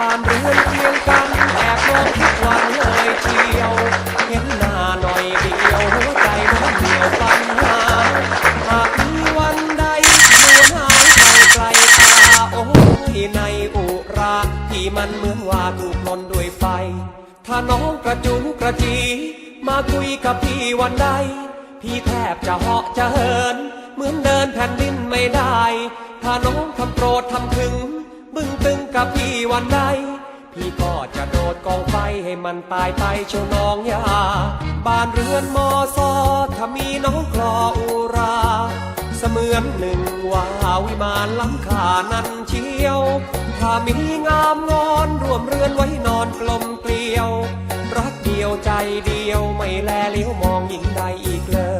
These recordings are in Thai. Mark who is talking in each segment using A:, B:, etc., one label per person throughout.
A: บ้านเรือนเคียงกันแอบมองทุกวันเลยเชียว เห็นหน้าหน่อยเดียวหัวใจน้องเดียวปัญหาหากมีวันใดที่นวลหายไปไกลตาโอ้ยในอุราที่มันเหมือนว่าถูกลนด้วยไฟ ถ้าน้องกระจุงกระจี มาคุยกับพี่วันใด พี่แทบจะเหาะจะเหิน เหมือนเดินแผ่นดินไม่ได้ ถ้าน้องทำโปรดทำถึง บึ้งตึงกับพี่ันใด พี่ก็จะโดดกองไฟให้มันตายไปเชียวน้องยาบ้านเรือนมอซอถ้ามีน้องคลออุรา เสมือนหนึ่งว่าวิมานล้ำค่านั้นเชียว ถ้ามีงามงอนรวมเรือนไว้นอนกลมเกลียว รักเดียวใจเดียวไม่แลเลี้ยวมองหญิงใดอีกเลย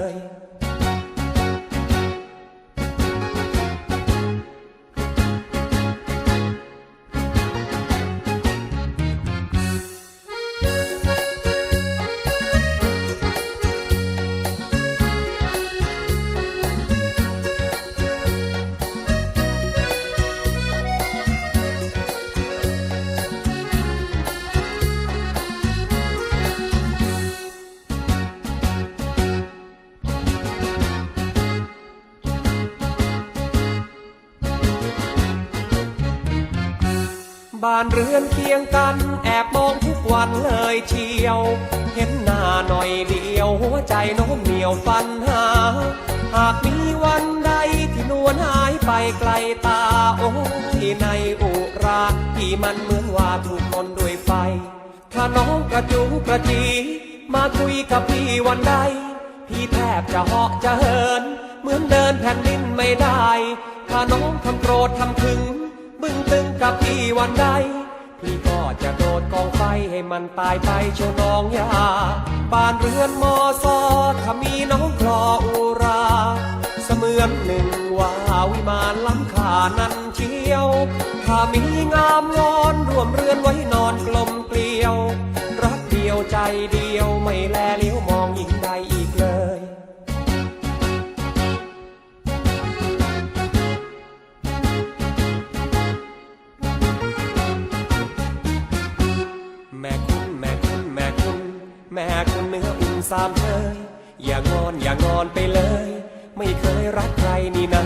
A: บ้านเรือนเคียงกัน แอบมองทุกวันเลยเชียว เห็นหน้าหน่อยเดียว หัวใจโน้มเหนียวฟันหา หากมีวันใดที่นวลหายไปไกลตา โอ้ยในอุราที่มันเหมือนว่าถูกคนด้วยไฟ ถ้าน้องกระจุงกระจี มาคุยกับพี่วันใด พี่แทบจะเหาะจะเหิน เหมือนเดินแผ่นดินไม่ได้ ถ้าน้องทำโปรดทำถึง บึ้งตึงกับพี่วันใด พี่ก็จะโดดกองไฟให้มันตายไปเชียวน้องยาบ้านเรือนมอซอถ้ามีน้องคลออุรา เสมือนหนึ่งว่าวิมานล้ำค่านั้นเชียว ถ้ามีงามงอนรวมเรือนไว้นอนกลมเกลียว รักเดียวใจเดียวไม่แล คุณเนื้ออุ่นสามเคยอย่างอนอย่างอนไปเลย ไม่เคยรักใครนี่นา